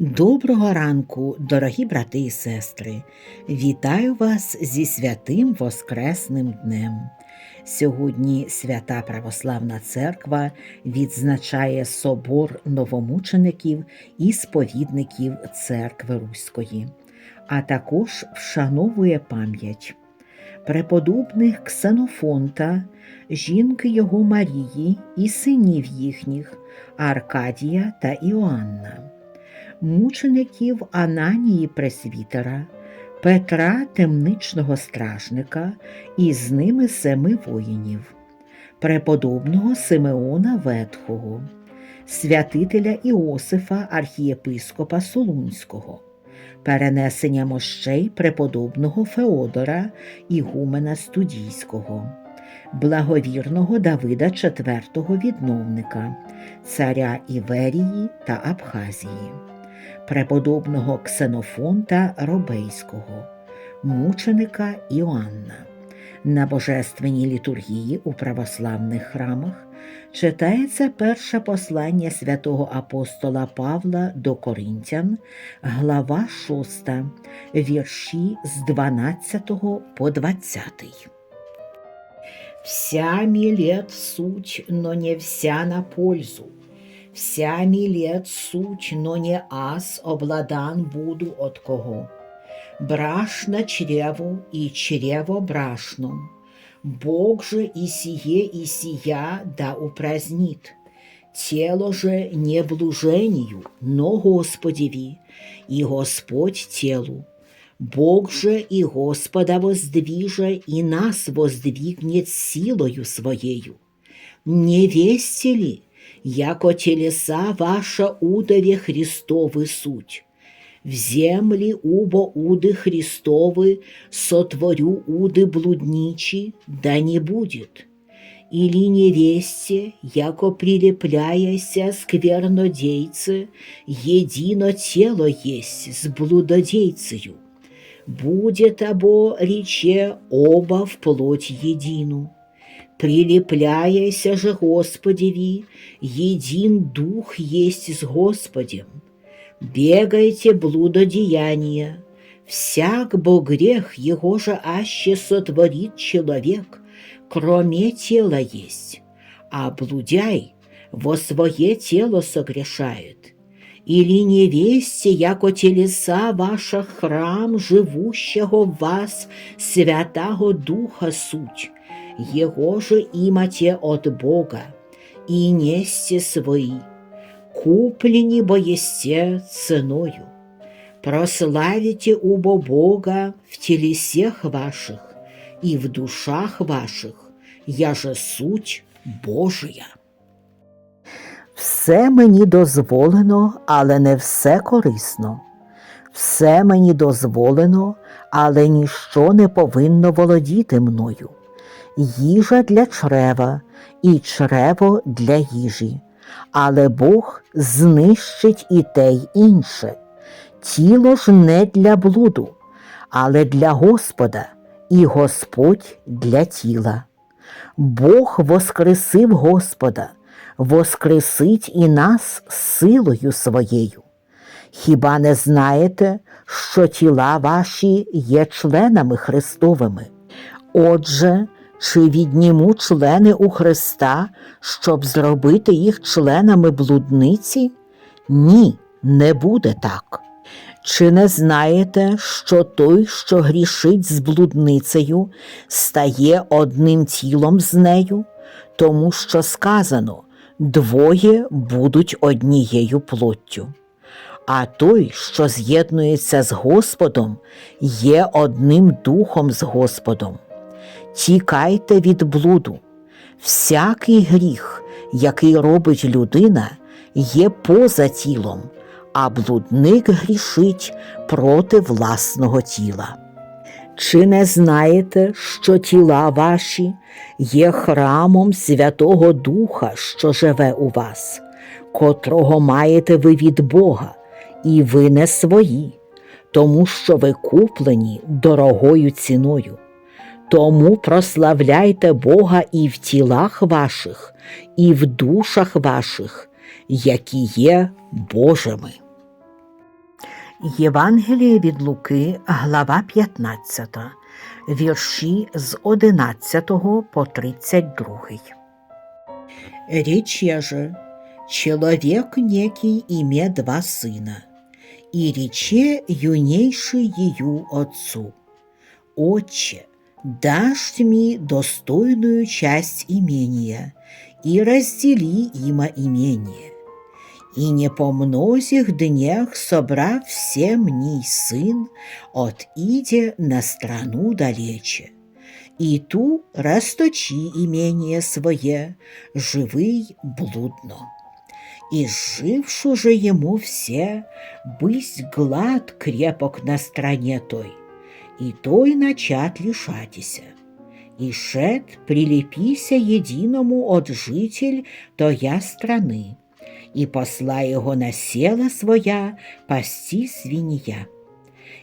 Доброго ранку, дорогі брати і сестри! Вітаю вас зі святим Воскресним днем. Сьогодні Свята Православна Церква відзначає собор новомучеників і сповідників Церкви Руської, а також вшановує пам'ять преподобних Ксенофонта, жінки його Марії і синів їхніх Аркадія та Іоанна мучеників Ананії Пресвітера, Петра Темничного стражника і з ними семи воїнів, преподобного Симеона Ветхого, святителя Іосифа архієпископа Солунського, перенесення мощей преподобного Феодора Ігумена Студійського. Благовірного Давида IV відновника, царя Іверії та Абхазії преподобного Ксенофонта Робейського, мученика Іоанна. На божественній літургії у православних храмах читається перше послання святого апостола Павла до Коринтян, глава 6, вірші з 12 по 20. Вся милет суть, но не вся на пользу. Вся милет суть, но не аз обладан буду от кого. Брашно чреву и чрево брашном. Бог же и сие, и сия да упразднит. Тело же не блужению, но Господеви, и Господь телу. Бог же и Господа воздвиже, и нас воздвигнет силою Своею. Не весте ли, яко телеса ваша удове Христовы суть. В земли убо уды Христовы сотворю уды блудничи, да не будет. Или невесте, яко прилепляяся сквернодейце, едино тело есть с блудодейцею. Будет обо рече оба в плоть едину Прилепляйся же Господеви, един дух есть с Господем. Бегайте блудодеяния, всяк бо грех его же аще сотворит человек, кроме тела есть, а блудяй во свое тело согрешает. Или невесте, яко телеса ваша храм живущего в вас святого Духа суть, его же имате от Бога, и несте свои, куплены бо есте ценою. Прославите убо Бога в телесех ваших и в душах ваших, я же суть Божия. Все мені дозволено, але не все корисно. Все мені дозволено, але ніщо не повинно володіти мною їжа для чрева і чрево для їжі, але Бог знищить і те й інше. Тіло ж не для блуду, але для Господа, і Господь для тіла. Бог воскресив Господа, воскресить і нас силою своєю. Хіба не знаєте, що тіла ваші є членами Христовими? Отже, чи відніму члени у Христа, щоб зробити їх членами блудниці? Ні, не буде так. Чи не знаєте, що той, що грішить з блудницею, стає одним тілом з нею, тому що сказано двоє будуть однією плоттю. А той, що з'єднується з Господом, є одним духом з Господом тікайте від блуду. Всякий гріх, який робить людина, є поза тілом, а блудник грішить проти власного тіла. Чи не знаєте, що тіла ваші є храмом Святого Духа, що живе у вас, котрого маєте ви від Бога, і ви не свої, тому що ви куплені дорогою ціною. Тому прославляйте Бога і в тілах ваших, і в душах ваших, які є Божими. Євангеліє від Луки, глава 15, вірші з 11 по 32. Рече же, человек некий име два сына, и рече юнейший ею отцу, «Отче, дашь мне достойную часть имения, и раздели има имение». И не по многих днях собрав всем ней сын, отиде на страну далече. И ту расточи имение свое, живый блудно. И жившу же ему все, быть глад крепок на стране той, и той начат лишатися. И шед прилепися единому от житель тоя страны, и посла его на села своя пасти свинья.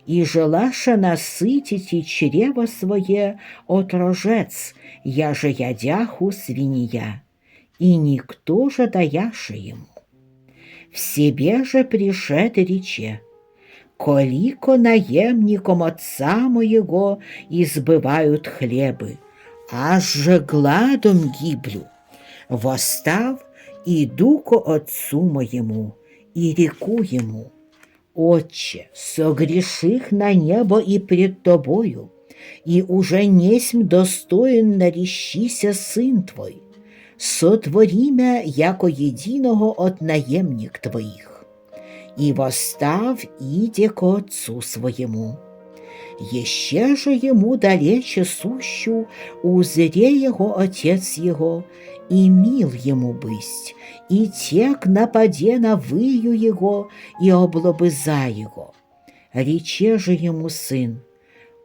И желаша насытить и чрево свое от рожец, я же ядяху свинья, и никто же даяше ему. В себе же пришед рече, Колико наемником отца моего избывают хлебы, аж же гладом гиблю. Восстав, иду ко отцу моему и реку ему, Отче, согреших на небо и пред тобою, и уже несмь достоин нарещися сын твой, сотвори мя, яко единого от наемник твоих. И восстав, иде ко отцу своему. Еще же ему далече сущу, узре его отец его, и мил ему быть, и тек нападе на выю его, и облобыза его. Рече же ему сын,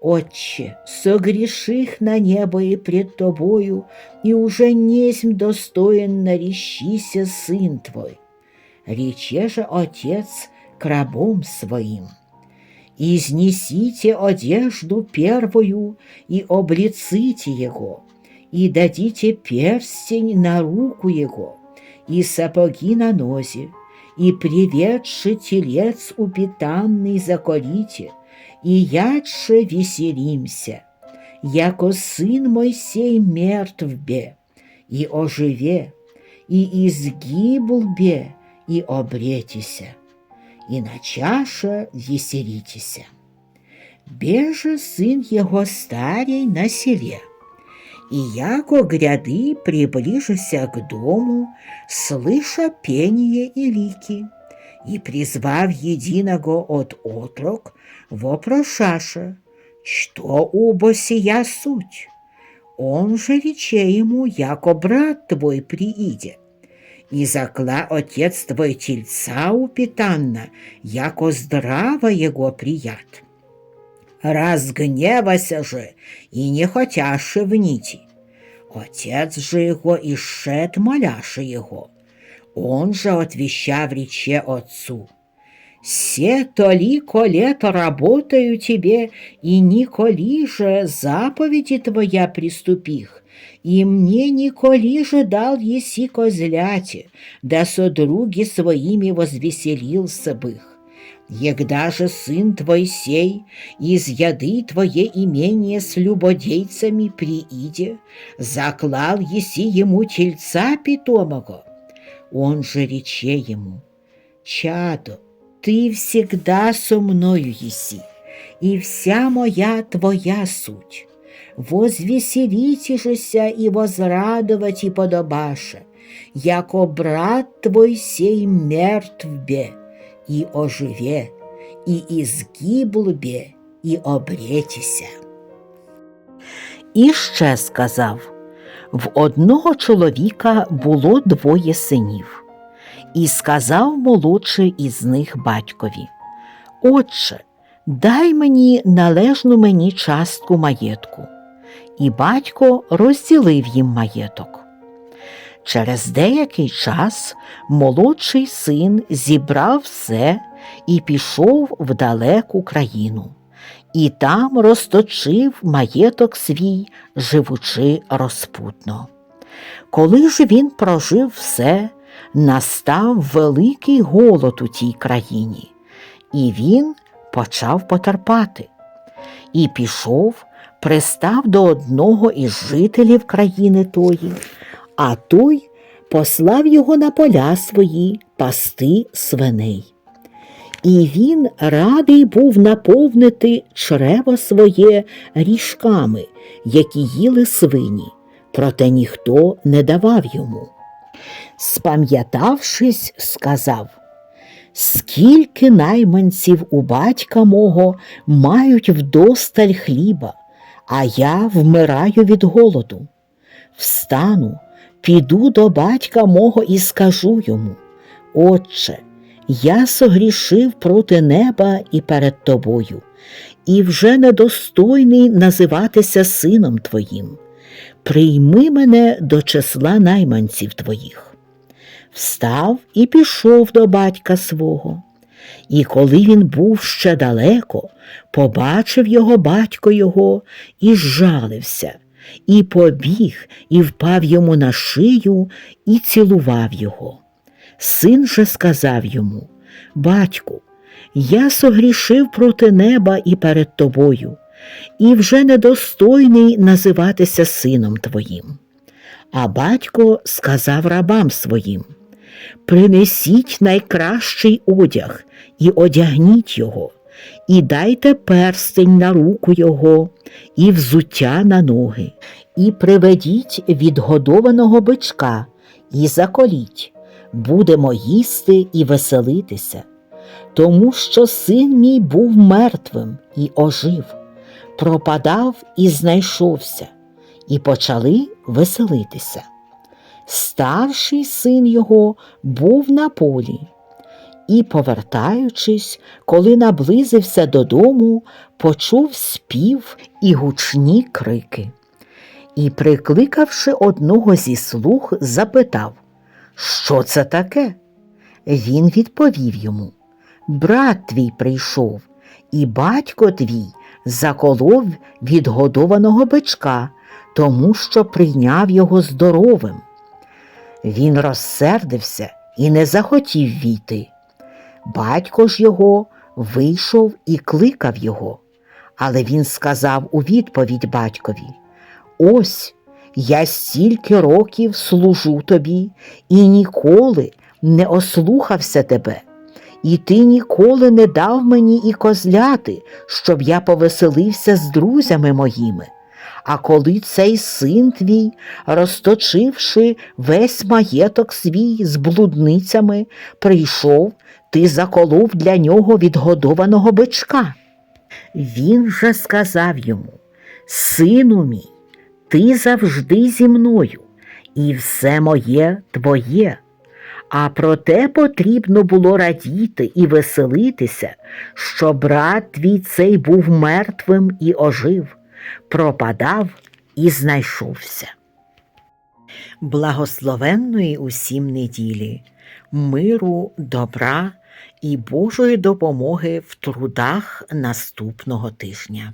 Отче, согреших на небо и пред тобою, и уже несмь достоин нарещися сын твой. Рече же отец к рабом своим. Изнесите одежду первую и облиците его, и дадите перстень на руку его, и сапоги на нозе, и приведши телец упитанный заколите, и ядше веселимся, яко сын мой сей мертв бе, и оживе, и изгибл бе, и обретися, и на чаша веселитеся. Беже сын его старей на селе, и яко гряды приближися к дому, слыша пение и лики, и призвав единого от отрок, вопрошаша, что убо сия суть. Он же рече ему, яко брат твой прииде. И закла отец твой тельца упитанна, яко здраво его прият. Разгневася же и не хотяше в нити. Отец же его и шед моляше его. Он же отвещав рече отцу. «Се толико лето работаю тебе, и николи же заповеди твоя приступих, и мне николи же дал еси козляти, да содруги своими возвеселился бы. Егда же сын твой сей из яды твое имение с любодейцами прииде, заклал еси ему тельца питомого. Он же рече ему, чадо, ты всегда со мною еси, и вся моя твоя суть. Возвеселите жеся и возрадовать и подобаше, яко брат твой сей мертв і оживе, і ізгибл бе, і обретіся. І ще сказав в одного чоловіка було двоє синів, і сказав молодший із них батькові: Отче, дай мені належну мені частку маєтку. І батько розділив їм маєток. Через деякий час молодший син зібрав все і пішов в далеку країну, і там розточив маєток свій, живучи розпутно. Коли ж він прожив все, настав великий голод у тій країні, І він почав потерпати. І пішов, пристав до одного із жителів країни тої, а той послав його на поля свої пасти свиней. І він радий був наповнити чрево своє ріжками, які їли свині, проте ніхто не давав йому. Спам'ятавшись, сказав Скільки найманців у батька мого мають вдосталь хліба, а я вмираю від голоду. Встану, піду до батька мого і скажу йому, Отче, я согрішив проти неба і перед тобою, і вже недостойний називатися сином твоїм. Прийми мене до числа найманців твоїх. Встав і пішов до батька свого. І коли він був ще далеко, побачив його батько його і зжалився, і побіг, і впав йому на шию, і цілував його. Син же сказав йому Батьку, я согрішив проти неба і перед тобою, і вже недостойний називатися сином твоїм. А батько сказав рабам своїм Принесіть найкращий одяг і одягніть його, і дайте перстень на руку його, і взуття на ноги, і приведіть відгодованого бичка, і заколіть, будемо їсти і веселитися, тому що син мій був мертвим і ожив, пропадав і знайшовся, і почали веселитися. Старший син його був на полі. І, повертаючись, коли наблизився додому, почув спів і гучні крики. І, прикликавши одного зі слуг, запитав, що це таке? Він відповів йому Брат твій прийшов, і батько твій заколов відгодованого бичка, тому що прийняв його здоровим. Він розсердився і не захотів війти. Батько ж його вийшов і кликав його, але він сказав у відповідь батькові Ось я стільки років служу тобі і ніколи не ослухався тебе, і ти ніколи не дав мені і козляти, щоб я повеселився з друзями моїми. А коли цей син твій, розточивши весь маєток свій з блудницями, прийшов, ти заколов для нього відгодованого бичка. Він же сказав йому, Сину мій, ти завжди зі мною, і все моє твоє. А проте потрібно було радіти і веселитися, що брат твій цей був мертвим і ожив пропадав і знайшовся. Благословенної усім неділі, миру, добра і Божої допомоги в трудах наступного тижня.